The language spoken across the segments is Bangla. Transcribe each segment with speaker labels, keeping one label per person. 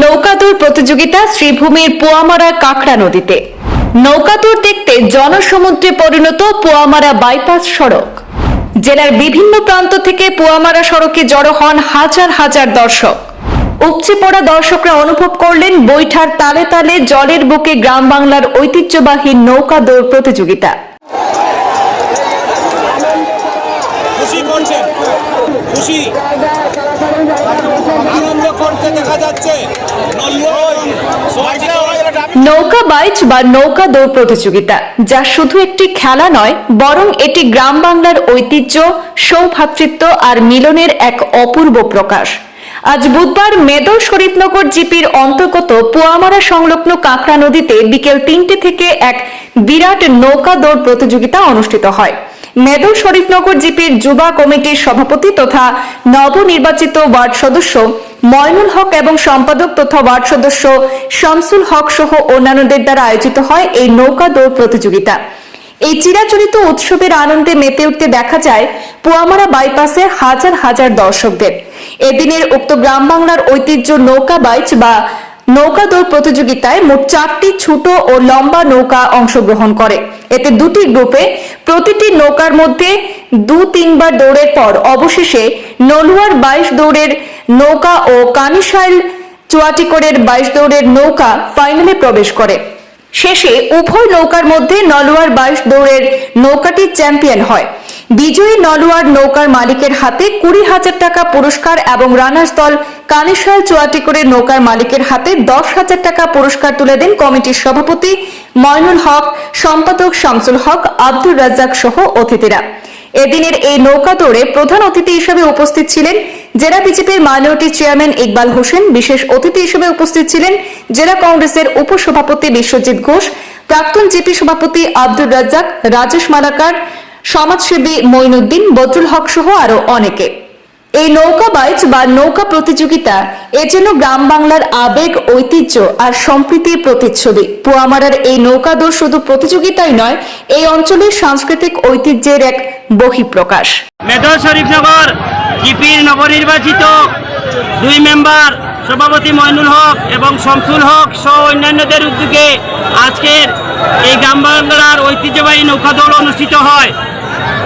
Speaker 1: নৌকাদৌড় প্রতিযোগিতা শ্রীভূমির পোয়ামারা কাঁকড়া নদীতে। নৌকাদৌড় দেখতে জনসমুদ্রে পরিণত পোয়ামারা বাইপাস সড়ক। জেলার বিভিন্ন প্রান্ত থেকে পোয়ামারা সড়কে জড়ো হন হাজার হাজার দর্শক। উপচে পড়া দর্শকরা অনুভব করলেন বৈঠার তালে তালে জলের বুকে গ্রাম বাংলার ঐতিহ্যবাহী নৌকা দৌড় প্রতিযোগিতা
Speaker 2: খুশি।
Speaker 1: নৌকা বাইচ বা নৌকা দৌড় প্রতিযোগিতা, যা শুধু একটি খেলা নয়, বরং এটি গ্রাম বাংলার ঐতিহ্য সৌভ্রাতৃত্ব আর মিলনের এক অপূর্ব প্রকাশ। আজ বুধবার মেদর শরীফনগর জিপির অন্তর্গত পোয়ামারা সংলগ্ন কাঁকড়া নদীতে বিকেল তিনটে থেকে এক বিরাট নৌকা দৌড় প্রতিযোগিতা অনুষ্ঠিত হয়। মেদর শরীফনগর জিপির যুবা কমিটির সভাপতি তথা নবনির্বাচিত ওয়ার্ড সদস্য ময়নুল হক এবং সম্পাদক তথা ওয়ার্ড সদস্য শামসুল হক সহ অন্যান্যদের দ্বারা আয়োজিত হয় এই নৌকা দৌড় প্রতিযোগিতা। এই চিরাচরিত উৎসবের আনন্দে মেতে উঠতে দেখা যায় পোয়ামারা বাইপাসে হাজার হাজার দর্শকদের। এদিনের উক্ত গ্রাম বাংলার ঐতিহ্য নৌকা বাইচ বা নৌকা দৌড় প্রতিযোগিতায় মোট চারটি ছোট ও লম্বা নৌকা অংশগ্রহণ করে। এতে দুটি গ্রুপে প্রতিটি নৌকার মধ্যে দু তিনবার দৌড়ের পর অবশেষে নলুয়ার বাইশ দৌড়ের নৌকা ও কানিশাইল চুয়াটিকরের বাইশ দৌড়ের নৌকা ফাইনালে প্রবেশ করে। শেষে উভয় নৌকার মধ্যে নলুয়ার বাইশ দৌড়ের নৌকাটি চ্যাম্পিয়ন হয়। বিজয়ী নলুয়ার নৌকার মালিকের হাতে কুড়ি হাজার টাকা পুরস্কার এবং রানার্স দল কানিশাল চুয়াটিকরের নৌকার মালিকের হাতে দশ হাজার টাকা পুরস্কার তুলে দেন কমিটির সভাপতি ময়নুল হক, সম্পাদক শামসুল হক, আব্দুর রাজ্জাক সহ অতিথিরা। এদিনের এই নৌকা দৌড়ে প্রধান অতিথি হিসেবে উপস্থিত ছিলেন জেলা বিজেপির মাইনরিটি চেয়ারম্যান ইকবাল হোসেন বিশেষ অতিথি হিসেবে উপস্থিত ছিলেন জেলা কংগ্রেসের উপসভাপতি বিশ্বজিৎ ঘোষ, প্রাক্তন জিপি সভাপতি আব্দুর রাজ্জাক, রাজেশ মালাকার, সমাজসেবী মঈনুদ্দিন বদরুল হক সহ আরও অনেকে। এই নৌকা বাইচ বা নৌকা প্রতিযোগিতা এ যেন গ্রাম বাংলার আবেগ, ঐতিহ্য আর সম্প্রীতির প্রতিচ্ছবি। পোয়ামারার এই নৌকা দৌড় শুধু প্রতিযোগিতাই নয়, এই অঞ্চলের সাংস্কৃতিক ঐতিহ্যের এক বহিঃপ্রকাশ।
Speaker 3: মেদর জিপির নবনির্বাচিত দুই মেম্বার সভাপতি মইনুল হক এবং শমসুল হক সহ অন্যান্যদের উদ্যোগে আজকের এই গ্রাম বাংলার ঐতিহ্যবাহী দল অনুষ্ঠিত হয়।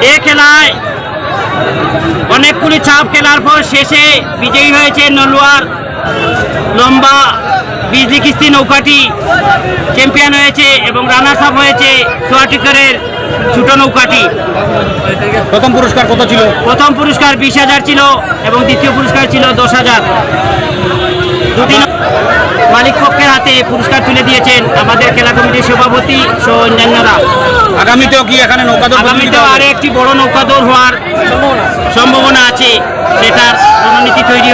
Speaker 3: এ খেলায় অনেকগুলি চাপ খেলার পর শেষে বিজয়ী হয়েছে নলুয়ার লম্বা বিজলি কিস্তি নৌকাটি চ্যাম্পিয়ন হয়েছে এবং রানার্স আপ হয়েছে সোয়াটিকারের ছোট নৌকাটি।
Speaker 2: প্রথম পুরস্কার কত ছিল?
Speaker 3: প্রথম পুরস্কার বিশ হাজার ছিল এবং দ্বিতীয় পুরস্কার ছিল দশ হাজার। দুটি মালিক পক্ষের হাতে পুরস্কার তুলে দিয়েছেন আমাদের খেলা কমিটির সভাপতি সহ অন্যান্যরা
Speaker 2: আগামীতেও কি এখানে নৌকা
Speaker 3: আগামীতেও? আরও একটি বড় নৌকা দৌড় হওয়ার সম্ভাবনা আছে। সেটার রণনীতি তৈরি